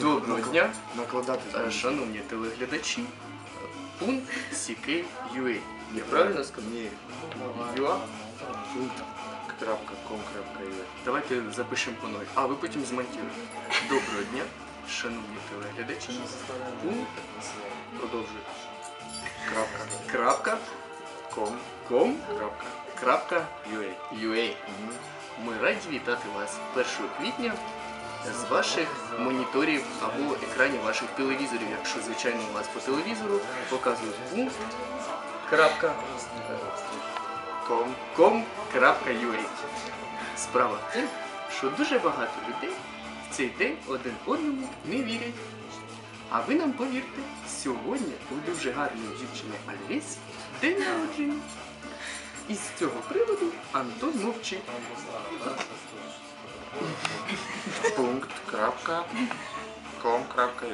Доброго дня, накладати. Е, шановні телеглядачі. Пункт Сіки UA. Я правильно сказав? Ні. Давайте запишемо по новій. А ви потім змонтуєте. Доброго дня, шановні телеглядачі. Пункт продовжує. Крапка. Крапка. Ком. Ком. Крапка. Крапка. UA. UA. Ми раді вітати вас 1 квітня з ваших моніторів або екранів ваших телевізорів. Якщо, звичайно, у вас по телевізору показують пункт. Крапка. Ком. com.ua Справа в тім, що дуже багато людей цей день один одному не вірять. А ви нам повірте, сьогодні у дуже гарної дівчини Альвіс день народження. І з цього приводу Антон мовчить. Пункт. Крапка. Ком. Крапка.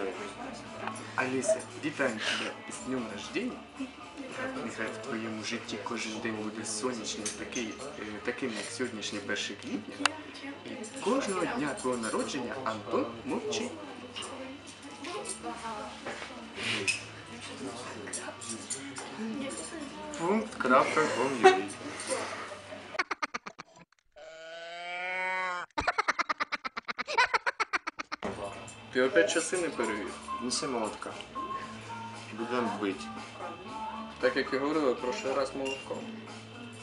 Аліса, вітаємо тебе з днем рождення. Нехай в твоєму житті кожен день буде сонячним, такий, е, таким, як сьогоднішній 1 квітня. І кожного дня твого народження Антон мовчить. Пункт. Крапка. Ком. Ти опять часи не перевів. Неси молотка. Будемо бити. Так як і говорили, прошлий раз молотком.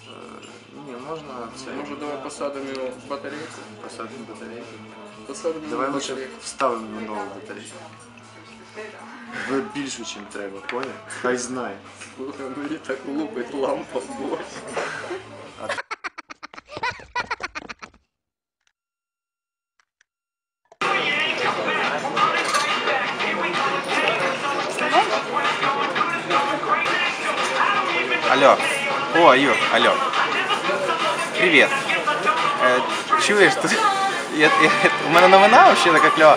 Е, Ні, можна це. Може, давай посадимо його в батарейку? Посадимо батарейку. Посадимо Давай в лише батарейку. вставимо нову батарейку. Ви більше, ніж треба, поняв? Хай знає. Слухай, мені так лупить лампа в бочі. Алло. О, Юр, алло. Привет. Е, чуєш, тут я, я, у мене новина взагалі така кльова.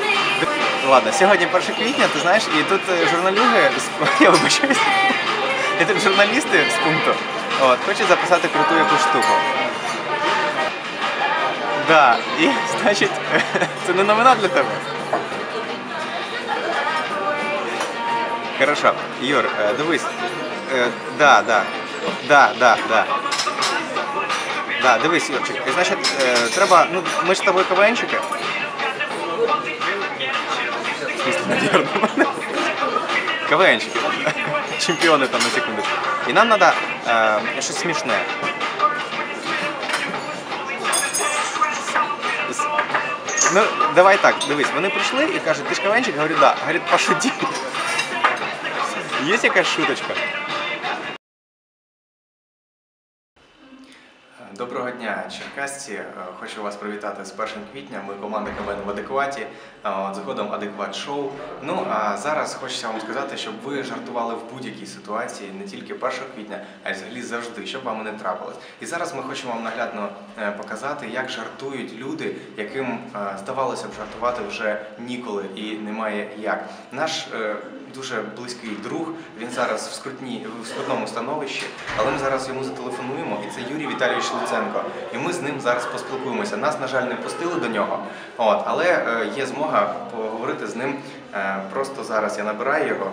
Ладно, сьогодні 1 квітня, ти знаєш, і тут е, журналюги, з- я вибачаюсь, і тут журналісти з пункту от, хочуть записати круту якусь штуку. Да, і значить, це не новина для тебе. Хорошо. Юр, е, дивись. Е, Да, да. Да, да, да. Да, дивись, Юрчик. І, Значить, е, треба. Ну, ми ж з тобою КВНчики. В смысле, наверное. КВНчики. Чемпіони там на секундочку. І нам треба е, щось смішне. С- Ну, давай так, дивись, вони прийшли і кажуть, ти ж КВНчик? Говорю, да. Говорить, пошути. Є якась шуточка? Доброго дня, Черкасці. Е, Хочу вас привітати з 1 квітня. Ми команда КВН в адекваті. е, от, Згодом адекват шоу. Ну а зараз хочеться вам сказати, щоб ви жартували в будь-якій ситуації, не тільки 1 квітня, а й взагалі завжди, щоб вам не трапилось. І зараз ми хочемо вам наглядно е, показати, як жартують люди, яким здавалося б жартувати вже ніколи і немає як. Наш дуже близький друг. Він зараз в скрутні в скрутному становищі, але ми зараз йому зателефонуємо, і це Юрій Віталійович Луценко. І ми з ним зараз поспілкуємося. Нас, на жаль, не пустили до нього. От, але е, є змога поговорити з ним е, просто зараз. Я набираю його.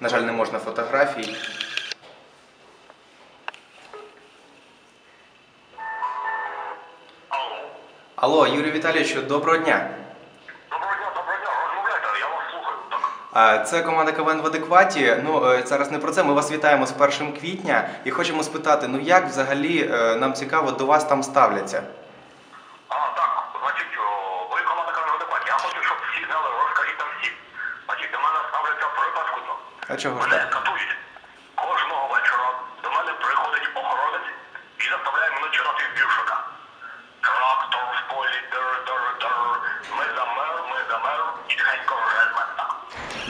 На жаль, не можна фотографій. Алло, Юрій Віталійович, доброго дня. Доброго дня, доброго дня, розмовляйте, я вас слухаю. Так. А, Це команда КВН в адекваті. Ну е, зараз не про це. Ми вас вітаємо з 1 квітня і хочемо спитати: ну як взагалі е, нам цікаво до вас там ставляться? А, так, значить, ви команда КВН в адекваті. Я хочу, щоб всі знали, розкажіть там всі. Значить, до мене ставляться припадку? А чого ж Мене так? катують. Кожного вечора до мене приходить охоронець і заставляє мене читати віршика. Трактор в полі, дер-дер-дер. Ми за мер, ми за мер, і тихенько режмента.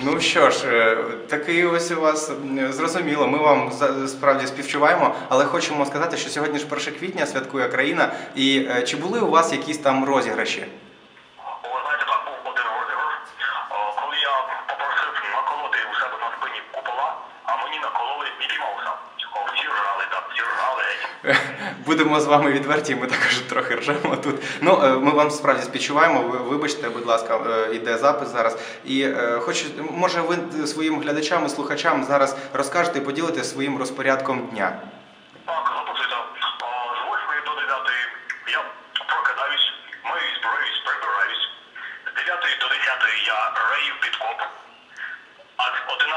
Ну що ж, е, такий ось у вас зрозуміло. Ми вам справді співчуваємо, але хочемо сказати, що сьогодні ж 1 квітня святкує країна. І е, чи були у вас якісь там розіграші? О, ви знаєте, так, був один розіграш. Мікі Мауса. О, всі ржали, так, всі ржали. Будемо з вами відверті, ми також трохи ржемо тут. Ну, е, ми вам справді співчуваємо. Ви вибачте, будь ласка, е, іде запис зараз. І е, хочу, може, ви своїм глядачам і слухачам зараз розкажете і поділитесь своїм розпорядком дня. Так, записуйте. З 8 до 9 я прокидаюсь, миюсь, броюсь, прибираюсь. З 9 до 10 я рею з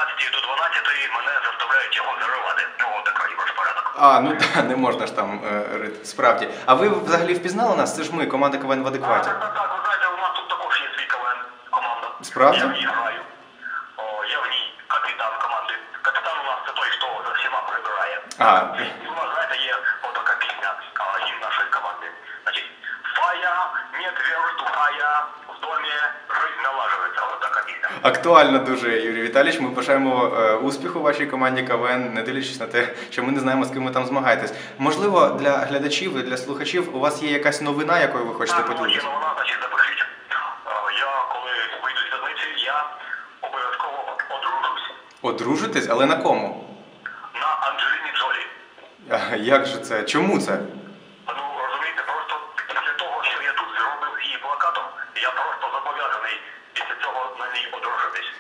11 до 12 мене заставляють його заривати. Ну, такий розпорядок. А, ну так, не можна ж там е, рити, справді. А ви взагалі впізнали нас? Це ж ми, команда КВН в адекваті. Так, так, так, ви знаєте, у нас тут також є свій КВН команда. Справді? Я в ній граю. О, я в ній капітан команди. Капітан у нас це той, хто за всіма прибирає. А. І у нас, знаєте, є отака пісня, а, гімн нашої команди. Значить, фая, нет веры, тухая, в домі жизнь налаживается. Отака пісня. Актуально дуже, Юрій Віталійович. Ми бажаємо е, успіху вашій команді КВН, не дивлячись на те, що ми не знаємо, з ким ви там змагаєтесь. Можливо, для глядачів і для слухачів у вас є якась новина, якою ви хочете Так, ну, є поділитися? новина, значить, запишіть. Е, Я, коли вийду з в'язниці, я обов'язково одружусь Одружитесь, але на кому? на Анджеліні Джолі. А, Як же це? Чому це? Ну, розумієте, просто після того, що я тут зробив з її плакатом, я просто зобов'язаний після цього на ній одружитись.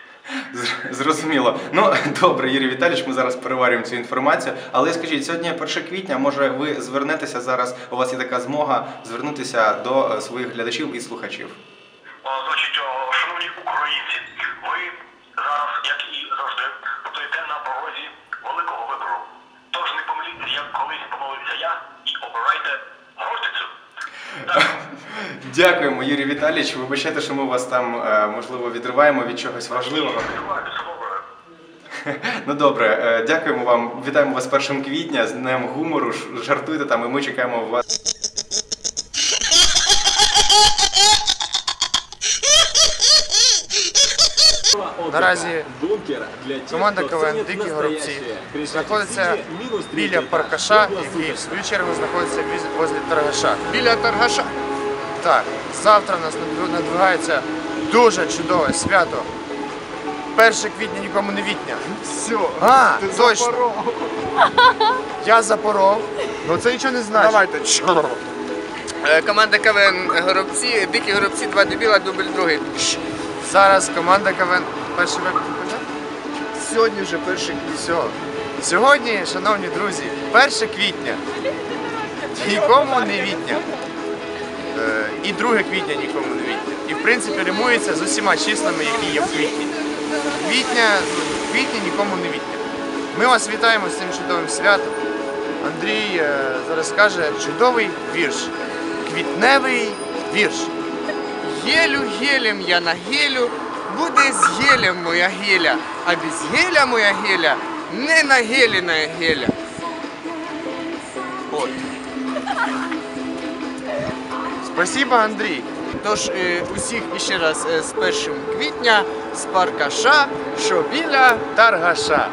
Зрозуміло. Ну добре, Юрій Віталійович, ми зараз переварюємо цю інформацію. Але скажіть, сьогодні 1 квітня, може ви звернетеся зараз, у вас є така змога звернутися до е, своїх глядачів і слухачів. Значить, шановні українці, ви зараз, як і завжди, стоїте на порозі великого вибору. Тож не помиліться, як колись помилився я, і обирайте гостицю. Дякуємо, Юрій Віталійович. Вибачайте, що ми вас там е, можливо відриваємо від чогось важливого. Ну добре, е, дякуємо вам. Вітаємо вас 1 квітня з днем гумору. Жартуйте там, і ми чекаємо вас. Наразі команда КВН Дикі Горобці знаходиться біля Паркаша, який в свою чергу знаходиться возле Таргаша. Біля Таргаша. Так, завтра у нас надвигається дуже чудове свято. 1 квітня нікому не вітня. Все. А, точно. Я запоров. Ну це нічого не значить. Давайте. Е, Команда КВН Горобці, дикі горобці, два дебіла, дубль другий. Зараз команда КВН. Перший випадок вже? Сьогодні вже перший квітня. Все. Сьогодні, шановні друзі, 1 квітня. Нікому не вітня. І 2 квітня нікому не вітня. І в принципі римується з усіма числами, які є в квітні. Квітня, квітні нікому не вітня. Ми вас вітаємо з цим чудовим святом. Андрій е, зараз скаже чудовий вірш. Квітневий вірш. Гелю гелем я на гелю, буде з гелем моя геля, а без геля моя геля, не на гелі на геля. От. Спасибо, Андрій. Тож е, усіх іще раз е, з 1 квітня, з паркаша, шобіля, Таргаша.